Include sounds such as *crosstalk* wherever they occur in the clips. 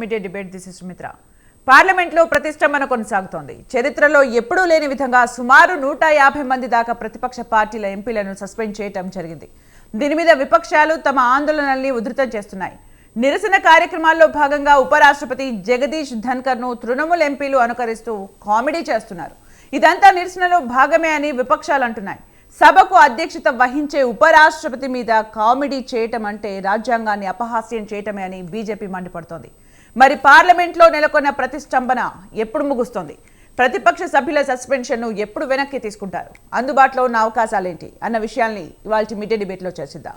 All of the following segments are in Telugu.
Media debate this is Sumitra పార్లమెంట్లో ప్రతిష్టంభన కొనసాగుతోంది. చరిత్రలో ఎప్పుడూ లేని విధంగా సుమారు నూట యాభై మంది దాకా ప్రతిపక్ష పార్టీల ఎంపీలను సస్పెండ్ చేయటం జరిగింది. దీని మీద విపక్షాలు తమ ఆందోళనల్ని ఉధృతం చేస్తున్నాయి. నిరసన కార్యక్రమాల్లో భాగంగా ఉపరాష్ట్రపతి జగదీష్ ధన్కర్ను తృణమూల్ ఎంపీలు అనుకరిస్తూ కామెడీ చేస్తున్నారు. ఇదంతా నిరసనలో భాగమే అని విపక్షాలు అంటున్నాయి. సభకు అధ్యక్షత వహించే ఉపరాష్ట్రపతి మీద కామెడీ చేయటం అంటే రాజ్యాంగాన్ని అపహాస్యం చేయటమే అని బీజేపీ మండిపడుతోంది. మరి పార్లమెంట్లో నెలకొన్న ప్రతిష్టంభన ఎప్పుడు ముగుస్తోంది? ప్రతిపక్ష సభ్యుల సస్పెన్షన్ను ఎప్పుడు వెనక్కి తీసుకుంటారు? అందుబాటులో ఉన్న అవకాశాలేంటి? అన్న విషయాల్ని ఇవాళ మిడ్డే డిబేట్లో చర్చిద్దాం.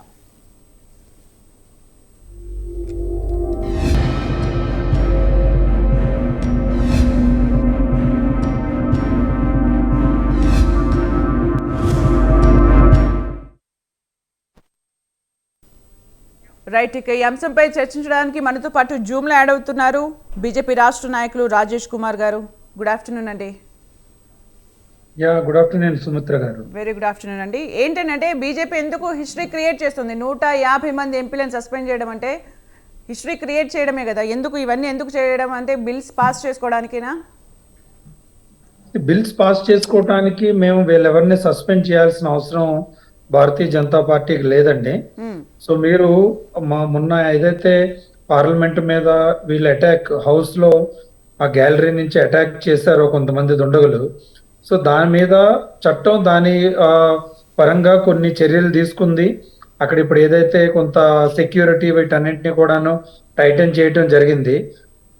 రైట్ ఇక ఈ అంశంపై చర్చించడానికి మనతో పాటు జూమ్లో యాడ్ అవుతున్నారు బీజేపీ రాష్ట్ర నాయకులు రాజేష్ కుమార్ గారు. గుడ్ ఆఫ్టర్నూన్ అండి. Yeah good afternoon Sumitra garu. Very good afternoon అండి. ఏంటంటే బీజేపీ ఎందుకు హిస్టరీ క్రియేట్ చేస్తుంది? నూట యాభై మంది ఎంపీలను సస్పెండ్ చేయడం అంటే హిస్టరీ క్రియేట్ చేయడమే కదా. ఎందుకు ఇవన్నీ ఎందుకు చేయడం అంటే బిల్స్ పాస్ చేసుకోవడానికేనా? బిల్స్ పాస్ చేసుకోవటానికి మేము వీళ్ళెవరిని సస్పెండ్ చేయాల్సిన అవసరం భారతీయ జనతా పార్టీకి లేదండి. సో మీరు మా మొన్న ఏదైతే పార్లమెంట్ మీద వీళ్ళు అటాక్ హౌస్లో ఆ గ్యాలరీ నుంచి అటాక్ చేశారో కొంతమంది దుండగులు సో దాని మీద చట్టం దాని పరంగా కొన్ని చర్యలు తీసుకుంది. అక్కడ ఇప్పుడు ఏదైతే కొంత సెక్యూరిటీ వీటన్నింటినీ కూడాను టైటన్ చేయటం జరిగింది.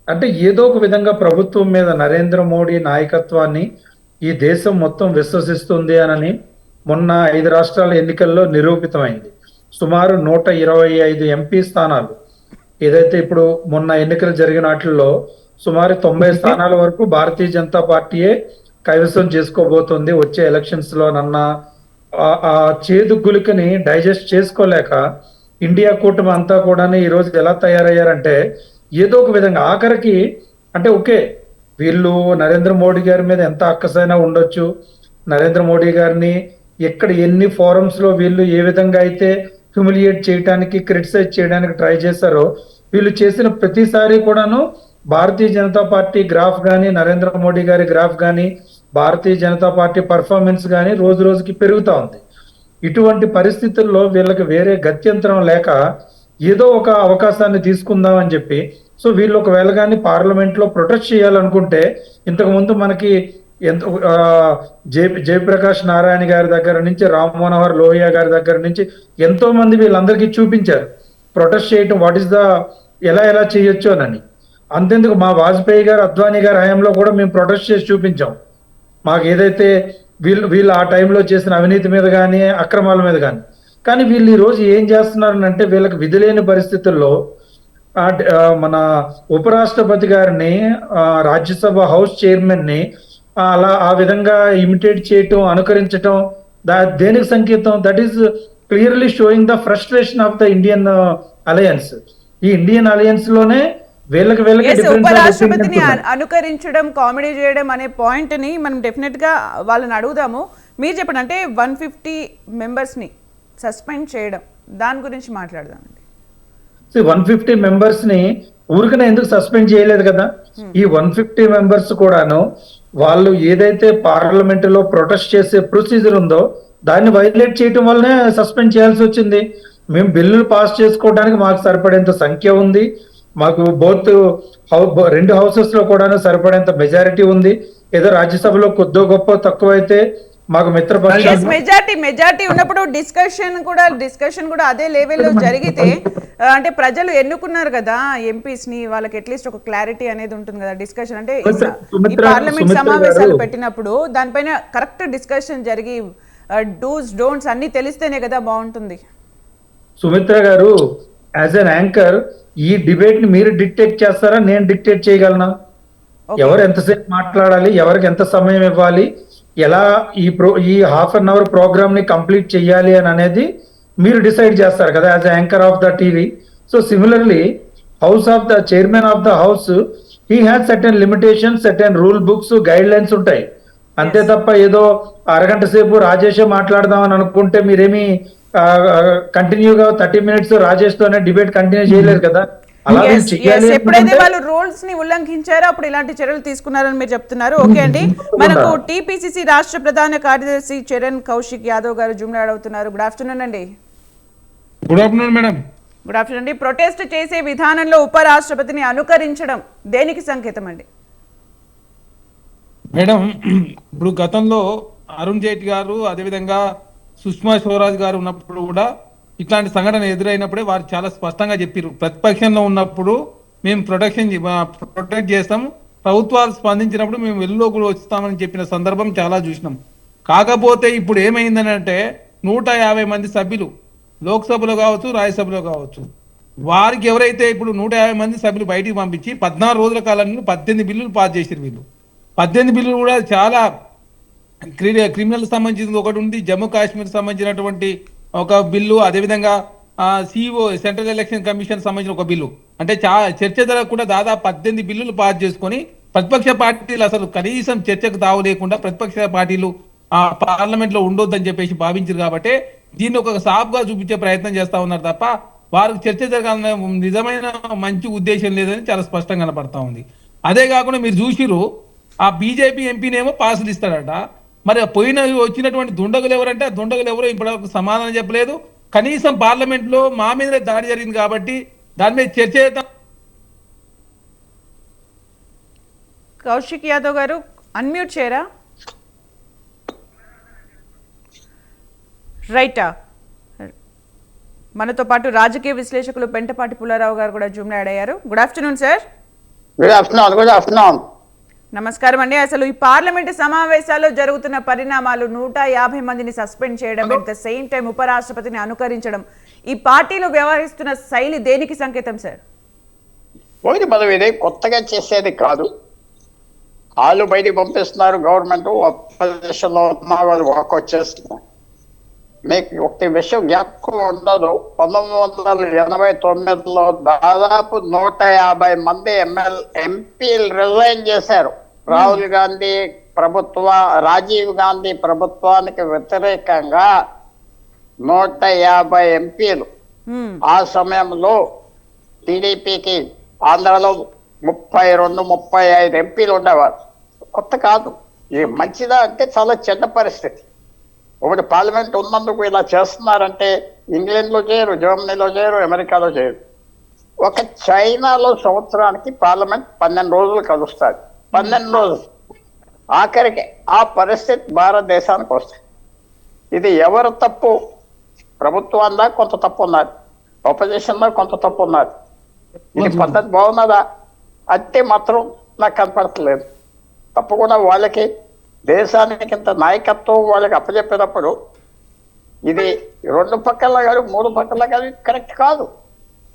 అంటే ఏదో ఒక విధంగా ప్రభుత్వం మీద నరేంద్ర మోడీ నాయకత్వాన్ని ఈ దేశం మొత్తం విశ్వసిస్తుంది అనని మొన్న ఐదు రాష్ట్రాల ఎన్నికల్లో నిరూపితమైంది. సుమారు నూట ఇరవై ఐదు ఎంపీ స్థానాలు. ఏదైతే ఇప్పుడు మొన్న ఎన్నికలు జరిగిన వాటిల్లో సుమారు తొంభై స్థానాల వరకు భారతీయ జనతా పార్టీయే కైవసం చేసుకోబోతుంది వచ్చే ఎలక్షన్స్లో నన్న ఆ- ఆ చేదు గులికని డైజెస్ట్ చేసుకోలేక ఇండియా కూటమి అంతా కూడా ఈ రోజు ఎలా తయారయ్యారంటే ఏదో ఒక విధంగా ఆఖరికి అంటే ఓకే వీళ్ళు నరేంద్ర మోడీ గారి మీద ఎంత అక్కసైనా ఉండొచ్చు. నరేంద్ర మోడీ గారిని ఎక్కడ ఎన్ని ఫోరమ్స్లో వీళ్ళు ఏ విధంగా అయితే హ్యూమిలియేట్ చేయడానికి క్రిటిసైజ్ చేయడానికి ట్రై చేశారో వీళ్ళు చేసిన ప్రతిసారి కూడాను భారతీయ జనతా పార్టీ గ్రాఫ్ కానీ నరేంద్ర మోడీ గారి గ్రాఫ్ కానీ భారతీయ జనతా పార్టీ పర్ఫార్మెన్స్ కానీ రోజు రోజుకి పెరుగుతూ ఉంది. ఇటువంటి పరిస్థితుల్లో వీళ్ళకి వేరే గత్యంతరం లేక ఏదో ఒక అవకాశాన్ని తీసుకుందాం అని చెప్పి సో వీళ్ళు ఒకవేళ కానీ పార్లమెంట్లో ప్రొటెక్ట్ ప్రొటెస్ట్ చేయాలనుకుంటే ఇంతకుముందు మనకి ఎంత ఆ, జయ జయప్రకాష్ నారాయణ గారి దగ్గర నుంచి రామ్ మనోహర్ లోహియా గారి దగ్గర నుంచి ఎంతో మంది వీళ్ళందరికీ చూపించారు. ప్రొటెస్ట్ చేయటం వాట్ ఇస్ ద ఎలా ఎలా చేయొచ్చు అని అంతెందుకు మా వాజ్పేయి గారు అద్వానీ గారి హయాంలో కూడా మేము ప్రొటెస్ట్ చేసి చూపించాం. మాకు ఏదైతే వీళ్ళు వీళ్ళు ఆ టైంలో చేసిన అవినీతి మీద కానీ అక్రమాల మీద కానీ. కానీ వీళ్ళు ఈ రోజు ఏం చేస్తున్నారనంటే వీళ్ళకి విధి లేని పరిస్థితుల్లో మన ఉపరాష్ట్రపతి గారిని రాజ్యసభ హౌస్ చైర్మన్ని అలా ఆ విధంగా ఇమిటేట్ చేయటం అనుకరించటం దా దేనికి సంకేతం? That is clearly showing the frustration of the Indian alliance ఈ ఇండియన్ అలయన్స్లోనే వీళ్ళకి వీళ్ళకి ఉపరాష్ట్రపతిని అనుకరించడం కామెడీ చేయడం అనే పాయింట్ని మనం డెఫినెట్గా వాళ్ళని అడుగుదాము. మీరు చెప్పండి అంటే వన్ ఫిఫ్టీ మెంబర్స్ని సస్పెండ్ చేయడం దాని గురించి మాట్లాడదామండి. వన్ ఫిఫ్టీ మెంబర్స్ని ఊరికనే ఎందుకు సస్పెండ్ చేయలేదు కదా? ఈ వన్ ఫిఫ్టీ మెంబర్స్ కూడాను వాళ్ళు ఏదైతే పార్లమెంట్లో ప్రొటెస్ట్ చేసే ప్రొసీజర్ ఉందో దాన్ని వైలేట్ చేయటం వల్లనే సస్పెండ్ చేయాల్సి వచ్చింది. మేము బిల్లులు పాస్ చేసుకోవడానికి మాకు సరిపడేంత సంఖ్య ఉంది. మాకు బోత్ రెండు హౌసెస్లో కూడా సరిపడేంత మెజారిటీ ఉంది. ఏదో రాజ్యసభలో కొద్దో గొప్ప తక్కువైతే మాకు మిత్రపక్షాలు మెజార్టీ మెజార్టీ ఉన్నప్పుడు డిస్కషన్ కూడా డిస్కషన్ కూడా అదే లెవెల్లో జరిగితే అంటే ప్రజలు ఎన్నుకున్నారు కదా ఎంపీస్ని వాళ్ళకి అట్లీస్ట్ ఒక క్లారిటీ అనేది ఉంటుంది కదా డిస్కషన్ అంటే ఈ పార్లమెంట్ సమావేశాలు. పెట్టినప్పుడు దానిపైన కరెక్ట్ డిస్కషన్ జరిగి డూస్ డోంట్స్ అన్ని తెలిస్తేనే కదా బాగుంటుంది. సుమిత్ర గారు యాజ్ అన్ యాంకర్ ఈ డిబేట్ని మీరు డిక్టేట్ చేస్తారా? నేను డిక్టేట్ చేయగలనా. ఎవరు ఎంతసేపు మాట్లాడాలి? ఎవరికి ఎంత సమయం ఇవ్వాలి? ఎలా ఈ ప్రో ఈ హాఫ్ అన్ అవర్ ప్రోగ్రామ్ని కంప్లీట్ చేయాలి అని అనేది మీరు డిసైడ్ చేస్తారు కదా as anchor of the TV so similarly house of the chairman of the house he has certain limitation certain rule books guidelines ఉంటాయి. అంతే తప్ప ఏదో అరగంట సేపు రాజేషే మాట్లాడదాం అని అనుకుంటే మీరేమి కంటిన్యూగా థర్టీ మినిట్స్ రాజేష్ తోనే డిబేట్ కంటిన్యూ చేయలేరు కదా. ఎప్పుడైతే వాళ్ళు రూల్స్ని ఉల్లంఘించారో అప్పుడు ఇలాంటి చర్యలు తీసుకున్నారని మీరు చెప్తున్నారు. ఓకే అండి. మనకు టీపీసీసీ రాష్ట్ర ప్రధాన కార్యదర్శి చరణ్ కౌశిక్ యాదవ్ గారు జుమ్లా అడుగుతున్నారు గుడ్ ఆఫ్టర్నూన్ అండి. Good afternoon madam good afternoon అండి. ప్రొటెస్ట్ చేసే విధానంలో ఉపరాష్ట్రపతిని అనుకరించడం దేనికి సంకేతం అండి? మేడం *clears throat* ఇప్పుడు గతంలో అరుణ్ జైట్లీ గారు అదేవిధంగా సుష్మా స్వరాజ్ గారు ఉన్నప్పుడు కూడా ఇట్లాంటి సంఘటన ఎదురైనప్పుడే వారు చాలా స్పష్టంగా చెప్పారు ప్రతిపక్షంలో ఉన్నప్పుడు మేము ప్రొటెక్షన్ ప్రొటెక్ట్ చేస్తాం ప్రభుత్వాలు స్పందించినప్పుడు మేము వెలుగులోకి వస్తామని చెప్పిన సందర్భం చాలా చూసినాం. కాకపోతే ఇప్పుడు ఏమైందని అంటే నూట యాభై మంది సభ్యులు లోక్సభలో కావచ్చు రాజ్యసభలో కావచ్చు వారికి ఎవరైతే ఇప్పుడు నూట యాభై మంది సభ్యులు బయటికి పంపించి పద్నాలుగు రోజుల కాలంలో పద్దెనిమిది బిల్లులు పాస్ చేసారు వీళ్ళు. పద్దెనిమిది బిల్లులు కూడా చాలా క్రిమినల్ సంబంధించింది ఒకటి ఉంది. జమ్మూ కాశ్మీర్ సంబంధించినటువంటి ఒక బిల్లు అదేవిధంగా సిఇఓ సెంట్రల్ ఎలక్షన్ కమిషన్ సంబంధించిన ఒక బిల్లు. అంటే చా చర్చ జరగకుండా దాదాపు పద్దెనిమిది బిల్లులు పాస్ చేసుకొని ప్రతిపక్ష పార్టీలు అసలు కనీసం చర్చకు తావు లేకుండా ప్రతిపక్ష పార్టీలు ఆ పార్లమెంట్లో ఉండొద్దని చెప్పేసి భావించారు కాబట్టి దీన్ని ఒక సాఫ్గా చూపించే ప్రయత్నం చేస్తా ఉన్నారు తప్ప వారికి చర్చ జరగాలనే నిజమైన మంచి ఉద్దేశం లేదని చాలా స్పష్టంగా కనపడతా ఉంది. అదే కాకుండా మీరు చూసిరు ఆ బీజేపీ ఎంపీనేమో పాసులు ఇస్తాడట. మరి పోయిన వచ్చినటువంటి దుండగులు ఎవరంటే ఆ దుండగులు ఎవరో ఇప్పటివరకు సమాధానం చెప్పలేదు. కనీసం పార్లమెంట్లో మా మీదనే దాడి జరిగింది కాబట్టి దాని మీద చర్చ చేద్దాం. కౌశిక్ యాదవ్ గారు అన్మ్యూట్ చేయరా? రైటా? మనతో పాటు రాజకీయ విశ్లేషకులు పెంటపాటి పుల్లారావు గారు కూడా జూమ్ యాడ్ అయ్యారు. Good afternoon sir. Good afternoon good afternoon. నమస్కారం అండి. అసలు ఈ పార్లమెంటు సమావేశాల్లో జరుగుతున్న పరిణామాలు నూట యాభై మందిని సస్పెండ్ చేయడం అట్ ద సేమ్ టైం ఉపరాష్ట్రపతిని అనుకరించడం. ఈ పార్టీలు వ్యవహరిస్తున్న శైలి దేనికి సంకేతం సార్? ఒకటి మనం ఇది. కొత్తగా చేసేది కాదు. వాళ్ళు బయటికి పంపిస్తున్నారు గవర్నమెంట్. అపోజిషన్లో ఉన్న వాళ్ళు వాకౌట్ చేస్తున్నారు మీకు ఒక విషయం జ్ఞాపకం ఉండదు. పంతొమ్మిది వందల ఎనభై తొమ్మిదిలో దాదాపు నూట యాభై మంది ఎంఎల్ ఎంపీలు రిజైన్ చేశారు. రాహుల్ గాంధీ ప్రభుత్వ రాజీవ్ గాంధీ ప్రభుత్వానికి వ్యతిరేకంగా నూట యాభై ఎంపీలు ఆ సమయంలో టీడీపీకి ఆంధ్రలో ముప్పై రెండు ముప్పై ఐదు ఎంపీలు ఉండేవారు. కొత్త కాదు. ఇది మంచిదా అంటే చాలా చెడ్డ పరిస్థితి. ఒకటి పార్లమెంట్ ఉన్నందుకు ఇలా చేస్తున్నారంటే ఇంగ్లాండ్లో చేయరు జర్మనీలో చేయరు అమెరికాలో చేయరు. ఒక చైనాలో సంవత్సరానికి పార్లమెంట్ పన్నెండు రోజులు కలుస్తుంది. పన్నెండు రోజులు ఆఖరికి ఆ పరిస్థితి భారతదేశానికి వస్తుంది. ఇది ఎవరు తప్పు? ప్రభుత్వందా కొంత తప్పు ఉన్నది. ఆపోజిషన్లో కొంత తప్పు ఉన్నది. ఇది పద్ధతి బాగున్నదా? అంటే మాత్రం నాకు కనపడట్లేదు. తప్పకుండా వాళ్ళకి దేశానికి ఇంత నాయకత్వం వాళ్ళకి అప్పచెప్పినప్పుడు ఇది రెండు పక్కల కాదు మూడు పక్కల కాదు కరెక్ట్ కాదు.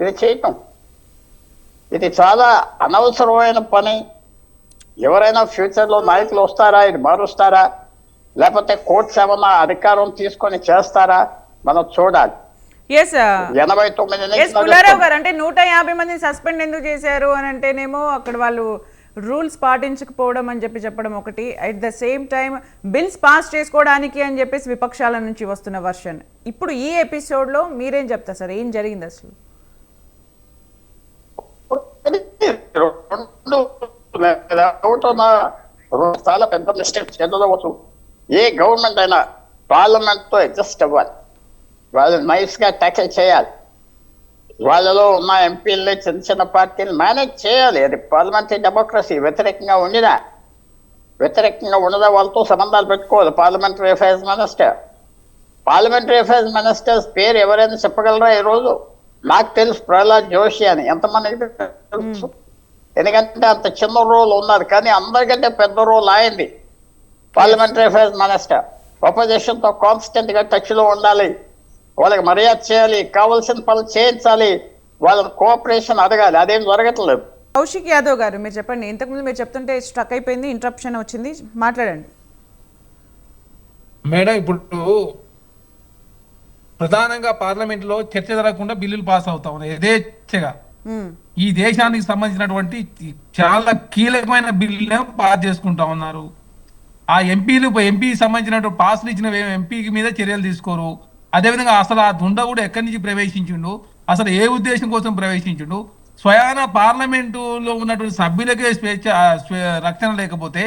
ఇది చేయటం. ఇది చాలా అనవసరమైన పని. ఎవరైనా ఫ్యూచర్లో నాయకులు వస్తారా? ఇది మారుస్తారా? లేకపోతే కోర్ట్స్ ఏమన్నా అధికారం తీసుకొని చేస్తారా? మనం చూడాలి. ఎనభై తొమ్మిది పుల్లారావు గారు అంటే నూట యాభై మందిని సస్పెండ్ ఎందుకు చేశారు అని అంటేనేమో అక్కడ వాళ్ళు రూల్స్ పాటించకపోవడం అని చెప్పి చెప్పడం ఒకటి. At the same time bills pass చేసుకోవడానికి అని చెప్పేసి విపక్షాల నుంచి వస్తున్న వర్షన్ ఇప్పుడు ఈ ఎపిసోడ్లో మీరేం చెప్తారు సార్ ఏం జరిగింది అసలు? చాలా పెద్ద మిస్టేక్ చెందవచ్చు ఏ గవర్నమెంట్ అయినా పార్లమెంట్తో అడ్జస్ట్ అవ్వాలి. వాళ్ళని నైస్గా ట్యాకిల్ చేయాలి. వాళ్ళలో ఉన్న ఎంపీలని చిన్న చిన్న పార్టీలు మేనేజ్ చేయాలి. అది పార్లమెంటరీ డెమోక్రసీ వ్యతిరేకంగా ఉండినా వ్యతిరేకంగా ఉండదా వాళ్ళతో సంబంధాలు పెట్టుకోవాలి. Parliamentary affairs minister parliamentary affairs ministers పేరు ఎవరైనా చెప్పగలరా ఈ రోజు నాకు తెలుసు ప్రహ్లాద్ జోషి అని. ఎంతమందికి తెలుసు? ఎందుకంటే అంత చిన్న రోల్ ఉన్నది కానీ అందరికంటే పెద్ద రోల్ అయింది పార్లమెంటరీ అఫైర్స్ మినిస్టర్ opposition తో కాన్స్టెంట్గా టచ్లో ఉండాలి. వాళ్ళకి మర్యాద చేయాలి కావాల్సిన పనులు చేయించాలి. వాళ్ళ కోఆపరేషన్ అడగాలి. అదేం జరగట్లేదు. కౌశిక్ యాదవ్ గారు మీరు చెప్పండి. ఇంతకుముందు మీరు చెప్తుంటే స్ట్రక్ అయిపోయింది ఇంటరప్షన్ వచ్చింది. మాట్లాడండి. మేడం ఇప్పుడు ప్రధానంగా పార్లమెంట్లో చర్చ జరగకుండా బిల్లులు పాస్ అవుతా ఉన్నాయి యథేచ్ఛగా. ఈ దేశానికి సంబంధించినటువంటి చాలా కీలకమైన బిల్లు పాస్ చేసుకుంటా ఉన్నారు. ఆ ఎంపీలు ఎంపీకి సంబంధించినటువంటి పాస్లు ఇచ్చిన ఎంపీకి మీద చర్యలు తీసుకోరు. అదేవిధంగా అసలు ఆ దుండ కూడా ఎక్కడి నుంచి ప్రవేశించిండు? అసలు ఏ ఉద్దేశం కోసం ప్రవేశించిండు? స్వయాన పార్లమెంటులో ఉన్నటువంటి సభ్యులకే స్వేచ్ఛ రక్షణ లేకపోతే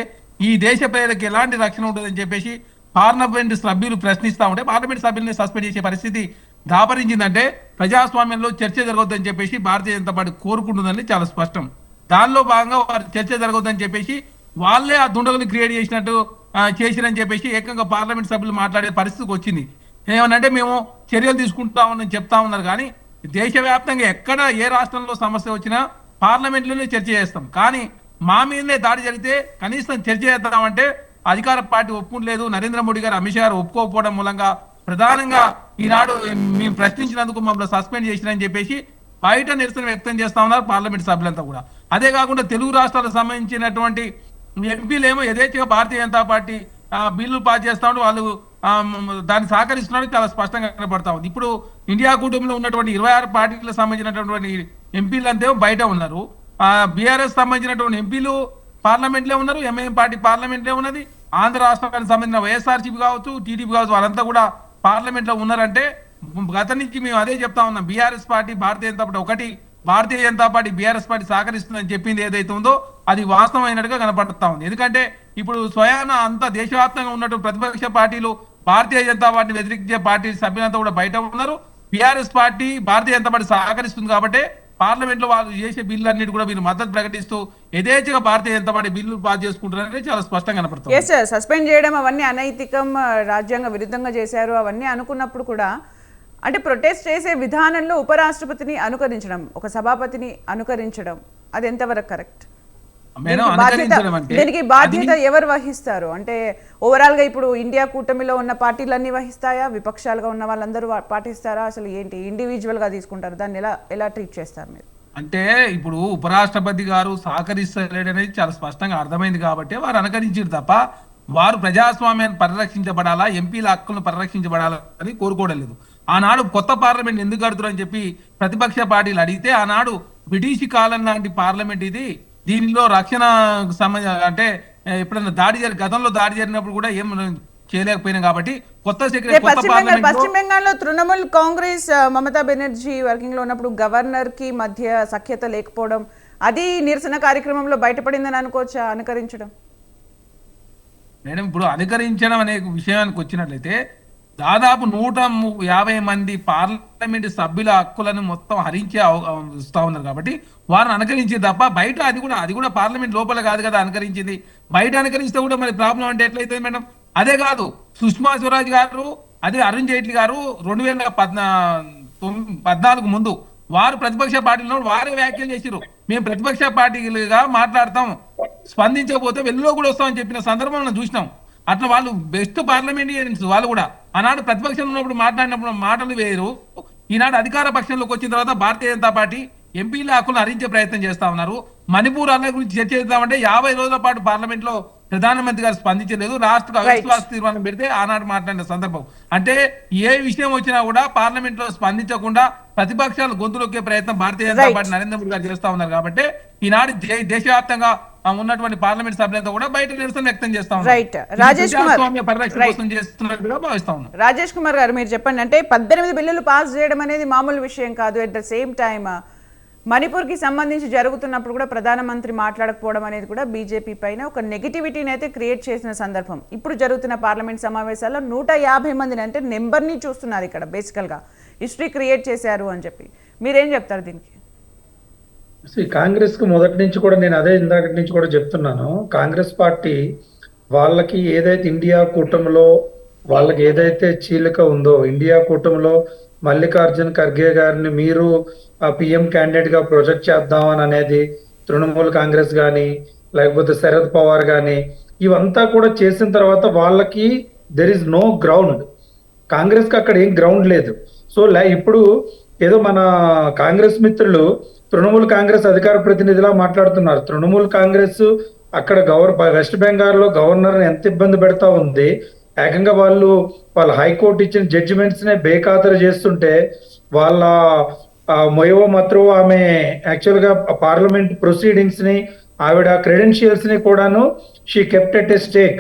ఈ దేశ ప్రజలకు ఎలాంటి రక్షణ ఉంటుందని చెప్పేసి పార్లమెంట్ సభ్యులు ప్రశ్నిస్తా ఉంటే పార్లమెంట్ సభ్యుల్ని సస్పెండ్ చేసే పరిస్థితి దాపరించిందంటే ప్రజాస్వామ్యంలో చర్చ జరగవద్దని చెప్పేసి భారతీయ జనతా పార్టీ కోరుకుంటుందని చాలా స్పష్టం. దానిలో భాగంగా వారు చర్చ జరగవద్దని చెప్పేసి వాళ్ళే ఆ దుండగుని క్రియేట్ చేసినట్టు ఆ, చేసిరని చెప్పేసి ఏకంగా పార్లమెంట్ సభ్యులు మాట్లాడే పరిస్థితికి వచ్చింది. ఏమనంటే మేము చర్యలు తీసుకుంటామని చెప్తా ఉన్నారు కానీ దేశవ్యాప్తంగా ఎక్కడ ఏ రాష్ట్రంలో సమస్య వచ్చినా పార్లమెంట్లోనే చర్చ చేస్తాం. కానీ మా మీదనే దాడి జరిగితే కనీసం చర్చ చేద్దామంటే అధికార పార్టీ ఒప్పుకోలేదు నరేంద్ర మోడీ గారు అమిత్ షా గారు ఒప్పుకోకపోవడం మూలంగా ప్రధానంగా ఈనాడు మేము ప్రశ్నించినందుకు మమ్మల్ని సస్పెండ్ చేసిరని చెప్పేసి బయట నిరసన వ్యక్తం చేస్తా ఉన్నారు పార్లమెంట్ సభ్యులంతా కూడా. అదే కాకుండా తెలుగు రాష్ట్రాలకు సంబంధించినటువంటి ఎంపీలు ఏమో యథేచ్ఛగా Bharatiya Janata party bill pass చేస్తా ఉంటే వాళ్ళు దాన్ని సహకరిస్తున్నారు చాలా స్పష్టంగా కనబడతా ఉంది. ఇప్పుడు ఇండియా కూటమిలో ఉన్నటువంటి ఇరవై ఆరు పార్టీలకు సంబంధించినటువంటి ఎంపీలు అంతే బయట ఉన్నారు. బీఆర్ఎస్ సంబంధించినటువంటి ఎంపీలు పార్లమెంట్లో ఉన్నారు. ఎంఐఎం పార్టీ పార్లమెంట్లో ఉన్నది. ఆంధ్ర రాష్ట్రానికి సంబంధించిన వైఎస్ఆర్సీపీ కావచ్చు టీడీపీ కావచ్చు వాళ్ళంతా కూడా పార్లమెంట్లో ఉన్నారంటే గత నుంచి మేము అదే చెప్తా ఉన్నాం. BRS party Bharatiya Janata party ఒకటి Bharatiya Janata party BRS party సహకరిస్తుందని చెప్పింది ఏదైతే ఉందో అది వాస్తవమైనట్టుగా కనపడతా ఉంది. ఎందుకంటే ఇప్పుడు స్వయాన అంత దేశవ్యాప్తంగా ఉన్నట్టు ప్రతిపక్ష పార్టీలు భారతీయ జనతా పార్టీ వ్యతిరేకించే పార్టీ సభ్యులంతా కూడా బయట ఉన్నారు. BRS party Bharatiya Janata party సహకరిస్తుంది కాబట్టి పార్లమెంట్లో వాళ్ళు చేసే బిల్లు అన్నిటి కూడా మీరు మద్దతు ప్రకటిస్తూ యథేచ్ఛగా Bharatiya Janata party bill pass చేసుకుంటారని చాలా స్పష్టంగా కనపడుతుంది. ఎస్ సస్పెండ్ చేయడం అవన్నీ అనైతికం రాజ్యాంగ విరుద్ధంగా చేశారు. అవన్నీ అనుకున్నప్పుడు కూడా అంటే ప్రొటెస్ట్ చేసే విధానంలో ఉపరాష్ట్రపతిని అనుకరించడం ఒక సభాపతిని అనుకరించడం అది ఎంతవరకు కరెక్ట్ దీనికి బాధ్యత ఎవరు వహిస్తారు? అంటే ఓవరాల్గా ఇప్పుడు ఇండియా కూటమిలో ఉన్న పార్టీలన్నీ వహిస్తాయా? విపక్షాలుగా ఉన్న వాళ్ళందరూ పాటిస్తారా? అసలు ఏంటి? ఇండివిజువల్గా తీసుకుంటారు. దాన్ని ఎలా ఎలా ట్రీట్ చేస్తారు మీరు? అంటే ఇప్పుడు ఉపరాష్ట్రపతి గారు సహకరిస్తలేడనేది చాలా స్పష్టంగా అర్థమైంది కాబట్టి వారు అనుకరించారు తప్ప వారు ప్రజాస్వామ్యాన్ని పరిరక్షించబడాలా? ఎంపీల హక్కులను పరిరక్షించబడాలా అని కోరుకోవడం లేదు. ఆనాడు కొత్త పార్లమెంట్ ఎందుకు కడుతురని చెప్పి ప్రతిపక్ష పార్టీలు అడిగితే ఆనాడు బ్రిటిష్ కాలం లాంటి పార్లమెంట్ ఇది దీనిలో రక్షణ సంబంధ అంటే ఎప్పుడైనా దాడి జరిగి గతంలో దాడి జరిగినప్పుడు కూడా ఏం చేయలేకపోయినాం కాబట్టి కొత్త పశ్చిమ బెంగాల్లో తృణమూల్ కాంగ్రెస్ మమతా బెనర్జీ వర్కింగ్లో ఉన్నప్పుడు గవర్నర్కి మధ్య సఖ్యత లేకపోవడం అది నిరసన కార్యక్రమంలో బయటపడిందని అనుకోవచ్చా? అనుకరించడం? మేడం ఇప్పుడు అనుకరించడం అనే విషయానికి వచ్చినట్లయితే దాదాపు నూట ము- యాభై మంది పార్లమెంట్ సభ్యుల హక్కులను మొత్తం హరించే ఇస్తా ఉన్నారు కాబట్టి వారిని అనుకరించింది తప్ప బయట అది కూడా అది కూడా పార్లమెంట్ లోపల కాదు కదా అనుకరించింది. బయట అనుకరిస్తే కూడా మరి ప్రాబ్లం అంటే ఎట్లయితుంది మేడం? అదే కాదు సుష్మా స్వరాజ్ గారు అదే అరుణ్ జైట్లీ గారు రెండు వేల పద్నా పద్నాలుగు ముందు వారు ప్రతిపక్ష పార్టీలో వారే వ్యాఖ్యలు చేసిరు మేము ప్రతిపక్ష పార్టీలుగా మాట్లాడతాం స్పందించకపోతే వెళ్ళిలో కూడా వస్తామని చెప్పిన సందర్భం మనం చూసినాం. అట్లా వాళ్ళు బెస్ట్ పార్లమెంటేరియన్స్ వాళ్ళు కూడా. ఆనాడు ప్రతిపక్షంలో ఉన్నప్పుడు మాట్లాడినప్పుడు మాటలు వేరు. ఈనాడు అధికార పక్షంలోకి వచ్చిన తర్వాత భారతీయ జనతా పార్టీ ఎంపీల హక్కులను హరించే ప్రయత్నం చేస్తా ఉన్నారు. మణిపూర్ అన్న గురించి చర్చ చేద్దామంటే యాభై రోజుల పాటు పార్లమెంట్లో ప్రధానమంత్రి గారు స్పందించలేదు. రాష్ట్ర అవిశ్వాస తీర్మానం పెడితే ఆనాడు మాట్లాడిన సందర్భం. అంటే ఏ విషయం వచ్చినా కూడా పార్లమెంట్లో స్పందించకుండా ప్రతిపక్షాలు గొంతులొక్కే ప్రయత్నం భారతీయ జనతా. పార్టీ నరేంద్ర మోడీ గారు చేస్తా ఉన్నారు. కాబట్టి ఈనాడు దేశవ్యాప్తంగా ఉన్నటువంటి పార్లమెంట్ సభ్యులంతా కూడా బయట నిరసన వ్యక్తం చేస్తా. ఇది రాజేష్ కుమార్. చేస్తున్నట్టుగా భావిస్తా ఉన్నాం రాజేష్ కుమార్ గారు మీరు చెప్పండి. అంటే పద్దెనిమిది బిల్లులు పాస్ చేయడం అనేది మామూలు విషయం కాదు. అట్ ద సేమ్ టైమ్ మణిపూర్కి సంబంధించి జరుగుతున్నప్పుడు కూడా ప్రధానమంత్రి మాట్లాడకపోవడం అనేది కూడా బీజేపీ పైన ఒక నెగిటివిటీని అయితే క్రియేట్ చేసిన సందర్భం. ఇప్పుడు జరుగుతున్న పార్లమెంట్ సమావేశాల్లో నూట యాభై మందిని అంటే నెంబర్ని చూస్తున్నారు ఇక్కడ బేసికల్గా హిస్టరీ క్రియేట్ చేశారు అని చెప్పి. మీరేం చెప్తారు దీనికి? See, కాంగ్రెస్కు మొదటి నుంచి కూడా నేను అదే ఇందాక నుంచి కూడా చెప్తున్నాను. కాంగ్రెస్ పార్టీ వాళ్ళకి ఏదైతే ఇండియా కూటమిలో వాళ్ళకి ఏదైతే చీలిక ఉందో ఇండియా కూటమిలో మల్లికార్జున్ ఖర్గే గారిని మీరు పిఎం క్యాండిడేట్గా ప్రొజెక్ట్ చేద్దామని అనేది తృణమూల్ కాంగ్రెస్ కానీ లేకపోతే శరద్ పవార్ కానీ ఇవంతా కూడా చేసిన తర్వాత వాళ్ళకి దెర్ ఇస్ నో గ్రౌండ్ కాంగ్రెస్కి అక్కడ ఏం గ్రౌండ్ లేదు. సో లే ఇప్పుడు ఏదో మన కాంగ్రెస్ మిత్రులు తృణమూల్ కాంగ్రెస్ అధికార ప్రతినిధిలా మాట్లాడుతున్నారు. తృణమూల్ కాంగ్రెస్ అక్కడ గవర్ వెస్ట్ బెంగాల్లో గవర్నర్ ఎంత ఇబ్బంది పెడతా ఉంది? ఏకంగా వాళ్ళు వాళ్ళ హైకోర్టు ఇచ్చిన జడ్జిమెంట్స్ నే బేఖాతరు చేస్తుంటే వాళ్ళ మొయవో మత్రవో ఆమె యాక్చువల్గా పార్లమెంట్ ప్రొసీడింగ్స్ని ఆవిడ క్రెడెన్షియల్స్ని కూడాను she kept at a stake.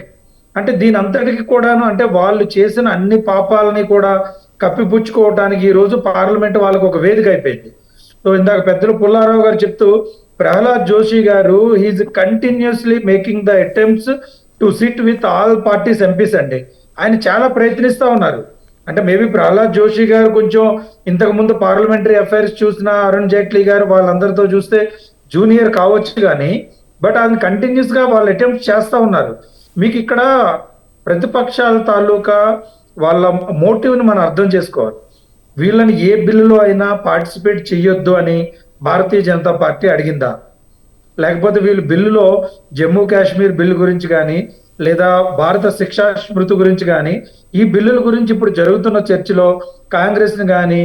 అంటే దీని అంతటికి కూడాను అంటే వాళ్ళు చేసిన అన్ని పాపాలని కూడా కప్పిపుచ్చుకోవడానికి ఈ రోజు పార్లమెంట్ వాళ్ళకు ఒక వేదిక అయిపోయింది. సో ఇందాక పెద్దలు పుల్లారావు గారు చెప్తూ Pralhad Joshi garu he's continuously making the attempts to sit with all parties MPs అండి. ఆయన చాలా ప్రయత్నిస్తా ఉన్నారు. అంటే మేబీ ప్రహ్లాద్ జోషి గారు కొంచెం ఇంతకు ముందు పార్లమెంటరీ అఫైర్స్ చూసిన అరుణ్ జైట్లీ గారు వాళ్ళందరితో చూస్తే జూనియర్ కావచ్చు కానీ బట్ ఆయన కంటిన్యూస్గా వాళ్ళు అటెంప్ట్ చేస్తా ఉన్నారు. మీకు ఇక్కడ ప్రతిపక్షాల తాలూకా వాళ్ళ మోటివ్ని మనం అర్థం చేసుకోవాలి. వీళ్ళని ఏ బిల్లులో అయినా పార్టిసిపేట్ చేయొద్దు అని భారతీయ జనతా పార్టీ అడిగిందా? లేకపోతే వీళ్ళు బిల్లులో జమ్మూ కాశ్మీర్ బిల్లు గురించి కానీ లేదా భారత శిక్షా స్మృతి గురించి కానీ ఈ బిల్లుల గురించి ఇప్పుడు జరుగుతున్న చర్చలో కాంగ్రెస్ని కానీ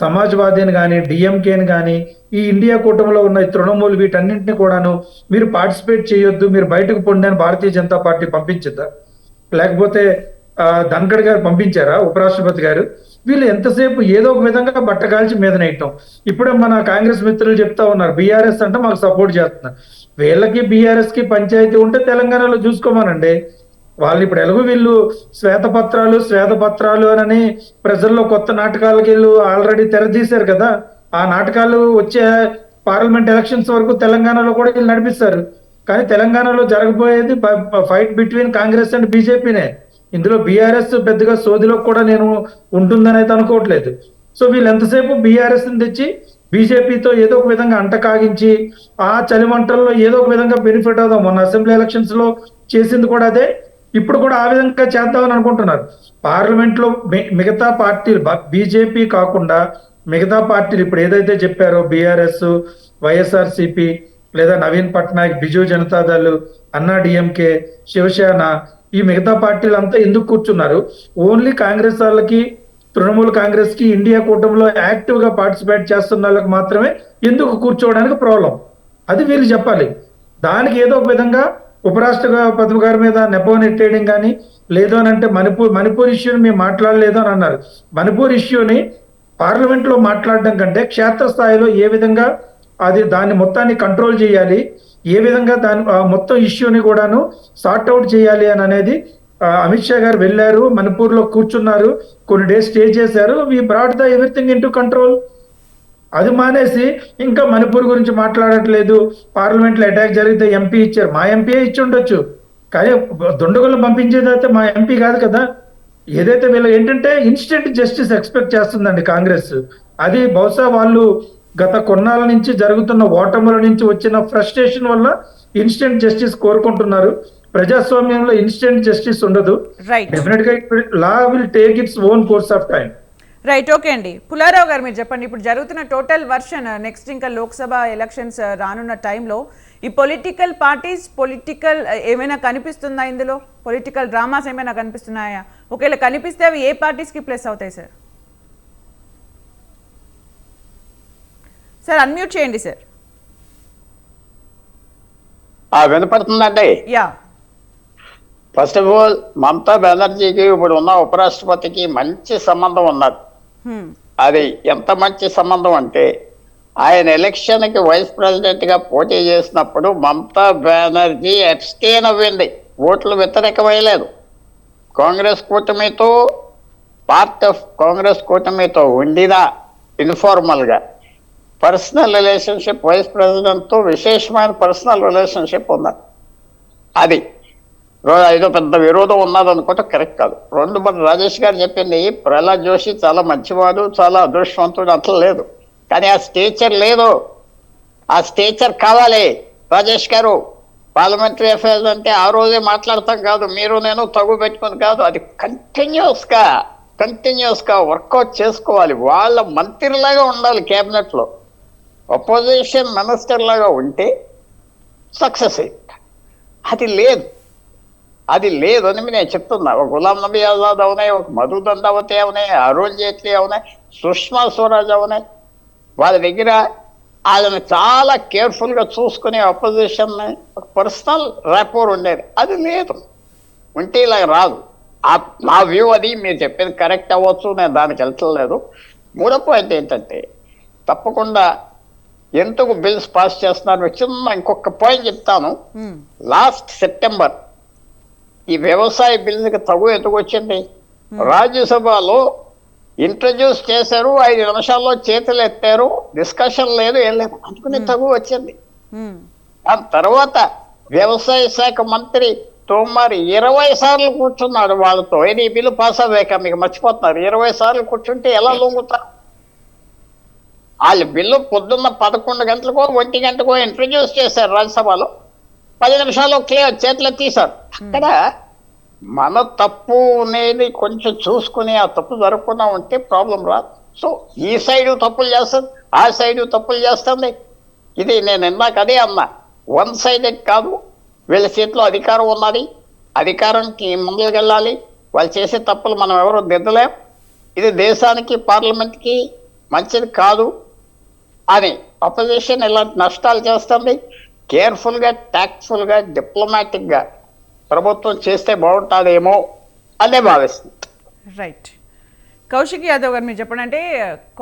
సమాజ్వాదీని కానీ డిఎంకేని కానీ ఈ ఇండియా కూటమిలో ఉన్న తృణమూలు తృణమూల్ వీటన్నింటిని కూడాను మీరు పార్టిసిపేట్ చేయొద్దు మీరు బయటకు పొందని భారతీయ జనతా పార్టీ పంపించిందా? లేకపోతే ధన్కడ్ గారు పంపించారా? ఉపరాష్ట్రపతి గారు. వీళ్ళు ఎంతసేపు ఏదో ఒక విధంగా బట్టగాల్చి మీద నేయటం ఇప్పుడే మన కాంగ్రెస్ మిత్రులు చెప్తా ఉన్నారు బీఆర్ఎస్ అంటే మాకు సపోర్ట్ చేస్తున్నారు. వీళ్ళకి బీఆర్ఎస్కి పంచాయతీ ఉంటే తెలంగాణలో చూసుకోమనండి. వాళ్ళు ఇప్పుడు ఎలాగో వీళ్ళు శ్వేతపత్రాలు శ్వేతపత్రాలు అని ప్రజల్లో కొత్త నాటకాలకి వీళ్ళు ఆల్రెడీ తెరదీశారు కదా. ఆ నాటకాలు వచ్చే పార్లమెంట్ ఎలక్షన్స్ వరకు తెలంగాణలో కూడా వీళ్ళు నడిపిస్తారు. కానీ తెలంగాణలో జరగబోయేది ఫైట్ బిట్వీన్ కాంగ్రెస్ అండ్ బీజేపీనే. ఇందులో బీఆర్ఎస్ పెద్దగా సోదిలో కూడా నేను ఉంటుందని అయితే అనుకోవట్లేదు. సో వీళ్ళు ఎంతసేపు బీఆర్ఎస్ని తెచ్చి బీజేపీతో ఏదో ఒక విధంగా అంట కాగించి ఆ చలిమంటల్లో ఏదో ఒక విధంగా బెనిఫిట్ అవుదాం. మొన్న అసెంబ్లీ ఎలక్షన్స్లో చేసింది కూడా అదే. ఇప్పుడు కూడా ఆ విధంగా చేద్దామని అనుకుంటున్నారు. పార్లమెంట్లో మి- మిగతా పార్టీలు బీజేపీ కాకుండా మిగతా పార్టీలు ఇప్పుడు ఏదైతే చెప్పారో బీఆర్ఎస్ వైఎస్ఆర్ సిపి లేదా నవీన్ పట్నాయక్ బిజు జనతాదళ్ అన్నా డిఎంకే శివసేన ఈ మిగతా పార్టీలు అంతా ఎందుకు కూర్చున్నారు? ఓన్లీ కాంగ్రెస్ వాళ్ళకి తృణమూల్ కాంగ్రెస్కి ఇండియా కూటమిలో యాక్టివ్గా పార్టిసిపేట్ చేస్తున్న వాళ్ళకి మాత్రమే ఎందుకు కూర్చోవడానికి ప్రాబ్లం? అది వీళ్ళు చెప్పాలి. దానికి ఏదో ఒక విధంగా ఉపరాష్ట్రపతి గారి మీద నెపోన్ ఎట్టేయడం కానీ లేదు అని అంటే మణిపూర్ మణిపూర్ ఇష్యూని మేము మాట్లాడలేదు అని అన్నారు. మణిపూర్ ఇష్యూని పార్లమెంట్లో మాట్లాడడం కంటే క్షేత్రస్థాయిలో ఏ విధంగా అది దాన్ని మొత్తాన్ని కంట్రోల్ చేయాలి ఏ విధంగా దాని మొత్తం ఇష్యూని కూడాను సార్ట్ అవుట్ చేయాలి అని అనేది అమిత్ షా గారు వెళ్ళారు మణిపూర్లో కూర్చున్నారు కొన్ని డేస్ స్టే చేశారు we brought the everything in control అది మానేసి ఇంకా మణిపూర్ గురించి మాట్లాడట్లేదు పార్లమెంట్లో అటాక్ జరిగితే ఎంపీ ఇచ్చారు. మా ఎంపీ ఇచ్చి ఉండొచ్చు. కానీ దుండగులను పంపించేది అయితే మా ఎంపీ కాదు కదా. ఏదైతే వీళ్ళు ఏంటంటే ఇన్స్టెంట్ జస్టిస్ ఎక్స్పెక్ట్ చేస్తుందండి కాంగ్రెస్. అది బహుశా వాళ్ళు గత కొన్నాళ్ళ నుంచి జరుగుతున్న ఓటముల నుంచి వచ్చిన ఫ్రస్ట్రేషన్ వల్ల ఇన్స్టెంట్ జస్టిస్ కోరుకుంటున్నారు. ప్రజాస్వామ్యంలో ఇన్స్టెంట్ జస్టిస్ ఉండదు. రైట్ డెఫినెట్గా law will take its own course of time right okay అండి. పుల్లారావు గారు మీరు చెప్పండి ఇప్పుడు జరుగుతున్న టోటల్ వర్షన్ నెక్స్ట్ ఇంకా లోక్సభ ఎలక్షన్స్ రానున్న టైంలో ఈ పొలిటికల్ పార్టీస్ పొలిటికల్ ఏమైనా కనిపిస్తుందా ఇందులో? పొలిటికల్ డ్రామాస్ ఏమైనా కనిపిస్తున్నాయా? ఒకవేళ కనిపిస్తే అవి ఏ పార్టీస్కి ప్లస్ అవుతాయి సార్ సార్ అన్మ్యూట్ చేయండి సార్. వినపడుతుందండి? Yeah. First of all Mamata బెనర్జీకి ఇప్పుడు ఉన్న ఉపరాష్ట్రపతికి మంచి సంబంధం ఉన్నది. అది ఎంత మంచి సంబంధం అంటే ఆయన ఎలక్షన్కి వైస్ ప్రెసిడెంట్గా పోటీ చేసినప్పుడు మమతా బెనర్జీ అబ్స్టేన్ అవ్వింది ఓట్లు వ్యతిరేకమయ్యలేదు. కాంగ్రెస్ కూటమితో పార్ట్ ఆఫ్ కాంగ్రెస్ కూటమితో ఉండినా ఇన్ఫార్మల్గా. పర్సనల్ రిలేషన్షిప్ వైస్ ప్రెసిడెంట్తో విశేషమైన పర్సనల్ రిలేషన్షిప్ ఉన్నది అది. రో- ఏదో పెద్ద విరోధం ఉన్నది కరెక్ట్ కాదు. రెండు మన రాజేష్ గారు చెప్పింది ప్రహ్లాద్ జోషి చాలా మంచివాడు చాలా అదృష్టవంతుడు అట్లా లేదు. కానీ ఆ స్టేచర్ లేదు. ఆ స్టేచర్ కావాలి. రాజేష్ గారు పార్లమెంటరీ అఫైర్స్ అంటే ఆ రోజే మాట్లాడతాం కాదు. మీరు నేను తగు పెట్టుకుని కాదు. అది కంటిన్యూస్గా కంటిన్యూస్గా వర్కౌట్ చేసుకోవాలి. వాళ్ళ మంత్రిలాగా ఉండాలి కేబినెట్లో అపోజిషన్ మినిస్టర్ లాగా ఉంటే సక్సెస్ అది లేదు. అది లేదని నేను చెప్తున్నా. ఒక గులాం నబీ ఆజాద్ అవునాయి ఒక మధు దండావతి అవునాయి అరుణ్ జైట్లీ అవునాయి సుష్మా స్వరాజ్ అవునాయి. వాళ్ళ దగ్గర వాళ్ళని చాలా కేర్ఫుల్గా చూసుకునే అపోజిషన్ ఒక పర్సనల్ రాపోర్ ఉండేది. అది లేదు. ఉంటే ఇలా రాదు. ఆ- నా వ్యూ అది మీరు చెప్పేది కరెక్ట్ అవ్వచ్చు నేను దానికి వెళ్ళలేదు మూడో పాయింట్ ఏంటంటే తప్పకుండా ఎందుకు బిల్స్ పాస్ చేస్తున్నారు చిన్న ఇంకొక పాయింట్ చెప్తాను. లాస్ట్ సెప్టెంబర్ ఈ వ్యవసాయ బిల్లుకి తగు ఎందుకు వచ్చింది? రాజ్యసభలో ఇంట్రడ్యూస్ చేశారు ఐదు నిమిషాల్లో చేతులు ఎత్తారు డిస్కషన్ లేదు ఏం లేదు. అందుకునే తగు వచ్చింది. దాని తర్వాత వ్యవసాయ శాఖ మంత్రి తోమార్ ఇరవై సార్లు కూర్చున్నాడు వాళ్ళతో. ఏది ఈ బిల్లు పాస్ అవ్వాక మీకు మర్చిపోతున్నారు. ఇరవై సార్లు కూర్చుంటే ఎలా లొంగుతారు? వాళ్ళు బిల్లు పొద్దున్న పదకొండు గంటలకో ఒంటి గంటకో ఇంట్రడ్యూస్ చేశారు రాజ్యసభలో. పది నిమిషాల్లో క్లియర్ చేతిలో తీశారు. అక్కడ మన తప్పు అనేది కొంచెం చూసుకుని ఆ తప్పు జరగకుండా ఉంటే ప్రాబ్లం రాదు. సో ఈ సైడు తప్పులు చేస్తుంది ఆ సైడు తప్పులు చేస్తుంది. ఇది నేను ఇందాక అదే అన్నా. వన్ సైడెడ్ కాదు వీళ్ళ చేతిలో అధికారం ఉన్నది. అధికారానికి ముందుకు వెళ్ళాలి. వాళ్ళు చేసే తప్పులు మనం ఎవరు దిద్దలేం. ఇది దేశానికి పార్లమెంట్కి మంచిది కాదు. అని అపోజిషన్ ఇలాంటి నష్టాలు చేస్తుంది. కేర్ఫుల్గా ట్యాక్ట్ఫుల్గా డిప్లొమాటిక్గా ప్రభుత్వం చేస్తే బాగుంటుందేమో అదే భావిస్తుంది. రైట్. కౌశిక్ యాదవ్ గారు మీరు చెప్పండి అంటే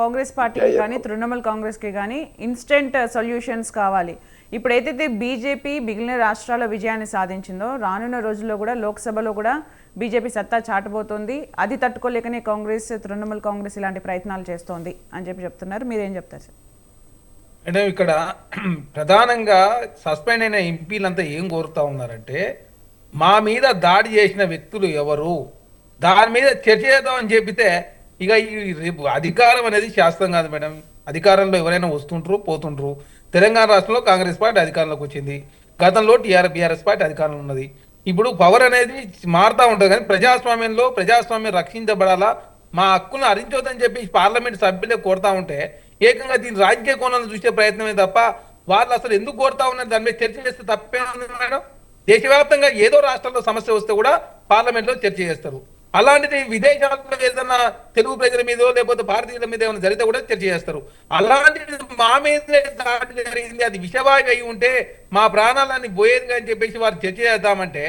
కాంగ్రెస్ పార్టీకి కానీ తృణమూల్ కాంగ్రెస్కి కానీ ఇన్స్టెంట్ సొల్యూషన్స్ కావాలి. ఇప్పుడు ఏదైతే బీజేపీ మిగిలిన రాష్ట్రాల విజయాన్ని సాధించిందో రానున్న రోజుల్లో కూడా లోక్సభలో కూడా బీజేపీ సత్తా చాటబోతోంది. అది తట్టుకోలేకనే కాంగ్రెస్ తృణమూల్ కాంగ్రెస్ ఇలాంటి ప్రయత్నాలు చేస్తోంది అని చెప్పి చెప్తున్నారు. మీరేం చెప్తారు సార్? అంటే ఇక్కడ ప్రధానంగా సస్పెండ్ అయిన ఎంపీలంతా ఏం కోరుతా ఉన్నారంటే మా మీద దాడి చేసిన వ్యక్తులు ఎవరు? దాని మీద చర్చ చేద్దామని చెప్పితే ఇక ఈ రేపు అధికారం అనేది శాస్త్రం కాదు మేడం. అధికారంలో ఎవరైనా వస్తుంటారు పోతుంటారు తెలంగాణ రాష్ట్రంలో కాంగ్రెస్ పార్టీ అధికారంలోకి వచ్చింది. గతంలో టీఆర్ బీఆర్ఎస్ పార్టీ అధికారంలో ఉన్నది. ఇప్పుడు పవర్ అనేది మారుతూ ఉంటుంది కానీ ప్రజాస్వామ్యంలో ప్రజాస్వామ్యం రక్షించబడాలా? మా హక్కులను హరించొద్దని చెప్పి పార్లమెంట్ సభ్యులే కోరుతా ఉంటే ఏకంగా దీని రాజకీయ కోణాలను చూసే ప్రయత్నమే తప్ప వాళ్ళు అసలు ఎందుకు కోరుతా ఉన్నారు? దాని మీద చర్చ చేస్తే తప్పే ఉంది మేడం. దేశవ్యాప్తంగా ఏదో రాష్ట్రంలో సమస్య వస్తే కూడా పార్లమెంట్లో చర్చ చేస్తారు. అలాంటిది విదేశాల్లో ఏదైనా తెలుగు ప్రజల మీద లేకపోతే భారతీయుల మీద ఏమైనా జరిగితే కూడా చర్చ చేస్తారు. అలాంటిది మా మీద దాడి జరిగింది. అది విషవాయువు అయి ఉంటే మా ప్రాణాలన్నీ పోయేది అని చెప్పేసి వారు చర్చ చేద్దామంటే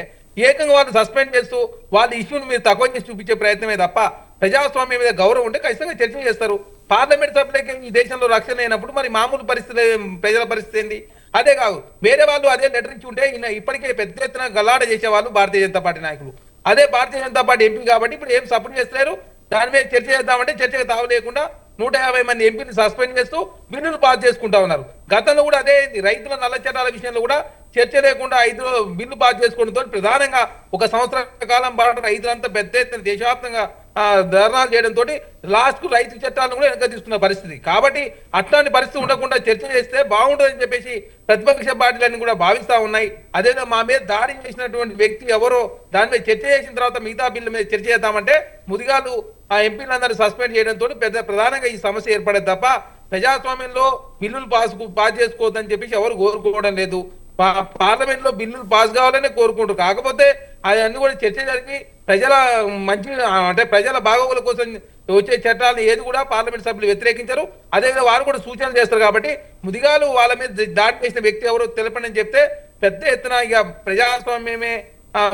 ఏకంగా వాళ్ళు సస్పెండ్ చేస్తూ వాళ్ళ ఇష్యూని మీరు తక్కువ చేసి చూపించే ప్రయత్నమే తప్ప ప్రజాస్వామ్యం మీద గౌరవం ఉంటే ఖచ్చితంగా చర్చ చేస్తారు. పార్లమెంట్ సభ్యులకి ఈ దేశంలో రక్షణ అయినప్పుడు మరి మామూలు పరిస్థితి ప్రజల పరిస్థితి ఏంటి అదే కాదు వేరే వాళ్ళు అదే లెటర్ ఇచ్చి ఉంటే ఇప్పటికే పెద్ద ఎత్తున గల్లాడ చేసేవాళ్ళు భారతీయ జనతా పార్టీ నాయకులు. అదే భారతీయ జనతా పార్టీ ఎంపీ కాబట్టి ఇప్పుడు ఏం సపోర్ట్ చేస్తలేరు? దాని మీద చర్చ చేద్దామంటే చర్చకు తావు లేకుండా నూట యాభై మంది ఎంపీని సస్పెండ్ చేస్తూ బిల్లులు పాస్ చేసుకుంటా ఉన్నారు. గతంలో కూడా అదే రైతుల నల్ల చట్టాల విషయంలో కూడా చర్చ లేకుండా ఐదు బిల్లు పాస్ చేసుకోవడంతో ప్రధానంగా ఒక సంవత్సర కాలం పాటు రైతులంతా పెద్ద ఎత్తున దేశవ్యాప్తంగా ధర్నాలు చేయడంతో లాస్ట్కు రైతు చట్టాలను కూడా వెనక తీసుకున్న పరిస్థితి. కాబట్టి అట్లాంటి పరిస్థితి ఉండకుండా చర్చ చేస్తే బాగుంటుందని చెప్పేసి ప్రతిపక్ష పార్టీలన్నీ కూడా భావిస్తా ఉన్నాయి. అదేదో మా మీద దాడి చేసినటువంటి వ్యక్తి ఎవరో దాని మీద చర్చ చేసిన తర్వాత మిగతా బిల్లు మీద చర్చ చేద్దామంటే ముదిగాలు ఆ ఎంపీలందరూ సస్పెండ్ చేయడంతో పెద్ద ప్రధానంగా ఈ సమస్య ఏర్పడే తప్ప ప్రజాస్వామ్యంలో బిల్లులు పాస్ పాస్ చేసుకోవద్దని చెప్పేసి ఎవరు కోరుకోవడం లేదు. పార్లమెంట్లో బిల్లులు పాస్ కావాలనే కోరుకుంటారు. కాకపోతే అవన్నీ కూడా చర్చ జరిగి ప్రజల మంచి అంటే ప్రజల బాగోగుల కోసం వచ్చే చట్టాలను ఏది కూడా పార్లమెంట్ సభ్యులు వ్యతిరేకించరు అదేవిధంగా వారు కూడా సూచనలు చేస్తారు కాబట్టి ముదిగాలు వాళ్ళ మీద దాడి చేసిన వ్యక్తి ఎవరో తెలపండి చెప్తే పెద్ద ఎత్తున ఇక ప్రజాస్వామ్యమే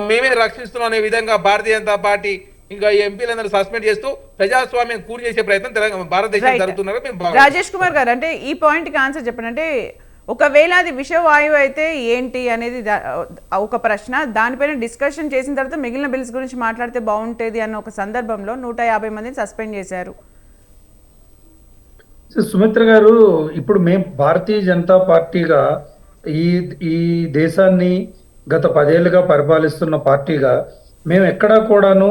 మేమే రక్షిస్తున్నాం అనే విధంగా భారతీయ జనతా పార్టీ ఇంకా ఎంపీలందరూ సస్పెండ్ చేస్తూ ప్రజాస్వామ్యం కూలి చేసే ప్రయత్నం తెలంగాణ భారతదేశం. జరుగుతున్నారు. రాజేష్ కుమార్ గారు అంటే ఈ పాయింట్కి ఆన్సర్ చెప్పండి అంటే ఒకవేళ అది విషవాయువు అయితే ఏంటి అనేది ఒక ప్రశ్న. దానిపైన డిస్కషన్ చేసిన తర్వాత మిగిలిన బిల్స్ గురించి మాట్లాడితే బాగుంటుంది అన్న ఒక సందర్భంలో నూట యాభై మందిని సస్పెండ్ చేశారు. సుమిత్ర గారు ఇప్పుడు మేము భారతీయ జనతా పార్టీగా ఈ ఈ దేశాన్ని గత పదేళ్ళుగా పరిపాలిస్తున్న పార్టీగా మేము ఎక్కడా కూడాను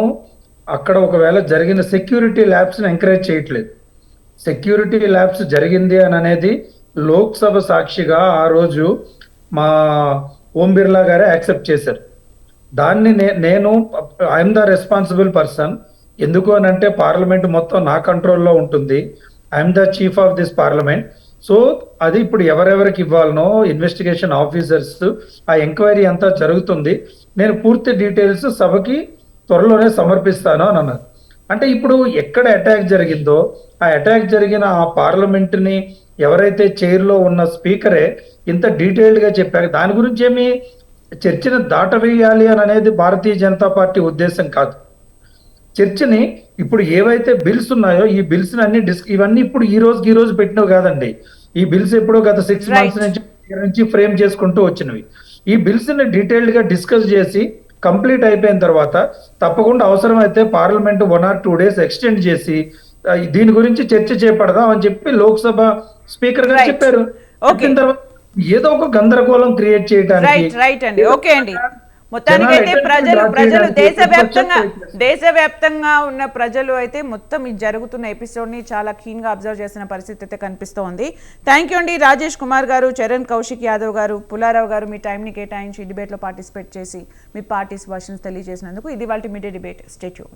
అక్కడ ఒకవేళ జరిగిన సెక్యూరిటీ ల్యాబ్స్ని ఎంకరేజ్ చేయట్లేదు. సెక్యూరిటీ ల్యాబ్స్ జరిగింది అని అనేది లోక్సభ సాక్షిగా ఆ రోజు మా ఓం బిర్లా గారే యాక్సెప్ట్ చేశారు. దాన్ని నే- నేను ఐఎమ్ ద రెస్పాన్సిబుల్ పర్సన్. ఎందుకు అని అంటే పార్లమెంట్ మొత్తం నా కంట్రోల్లో ఉంటుంది. I'm the chief of this parliament. So అది ఇప్పుడు ఎవరెవరికి ఇవ్వాలనో ఇన్వెస్టిగేషన్ ఆఫీసర్స్ ఆ ఎంక్వైరీ అంతా జరుగుతుంది. నేను పూర్తి డీటెయిల్స్ సభకి త్వరలోనే సమర్పిస్తాను అని అన్నారు. అంటే ఇప్పుడు ఎక్కడ అటాక్ జరిగిందో ఆ అటాక్ జరిగిన ఆ పార్లమెంట్ని ఎవరైతే చైర్లో ఉన్న స్పీకరే ఇంత డీటెయిల్డ్గా చెప్పారు. దాని గురించి ఏమి చర్చను దాటవేయాలి అని అనేది భారతీయ జనతా పార్టీ ఉద్దేశం కాదు. చర్చని ఇప్పుడు ఏవైతే బిల్స్ ఉన్నాయో ఈ బిల్స్ అన్ని డిస్ ఇవన్నీ ఇప్పుడు ఈ రోజుకి ఈ రోజు పెట్టినవి కాదండి. ఈ బిల్స్ ఎప్పుడో గత సిక్స్. మంత్స్ నుంచి నుంచి ఫ్రేమ్ చేసుకుంటూ వచ్చినవి. ఈ బిల్స్ని డీటెయిల్డ్గా డిస్కస్ చేసి కంప్లీట్ అయిపోయిన తర్వాత తప్పకుండా అవసరమైతే parliament one or two days extend చేసి దీని గురించి చర్చ చేపడదాం అని చెప్పి లోక్సభ స్పీకర్ గారు. చెప్పారు. చెప్పిన తర్వాత ఏదో ఒక గందరగోళం క్రియేట్ చేయడానికి రైట్ రైట్ అండి ఓకే అండి మొత్తానికి అయితే ప్రజలు ప్రజలు దేశవ్యాప్తంగా. దేశవ్యాప్తంగా ఉన్న ప్రజలు అయితే మొత్తం ఈ జరుగుతున్న ఎపిసోడ్ని చాలా keen గా అబ్జర్వ్ చేసిన పరిస్థితి అయితే కనిపిస్తోంది థ్యాంక్ యూ అండి రాజేష్ కుమార్ గారు చరణ్ కౌశిక్ యాదవ్ గారు పుల్లారావు గారు మీ టైంని కేటాయించి డిబేట్లో పార్టిసిపేట్ చేసి మీ పార్టీ వర్షన్స్ తెలియజేసినందుకు ఇది వాళ్ళ మీడియా డిబేట్ స్టేట్యూన్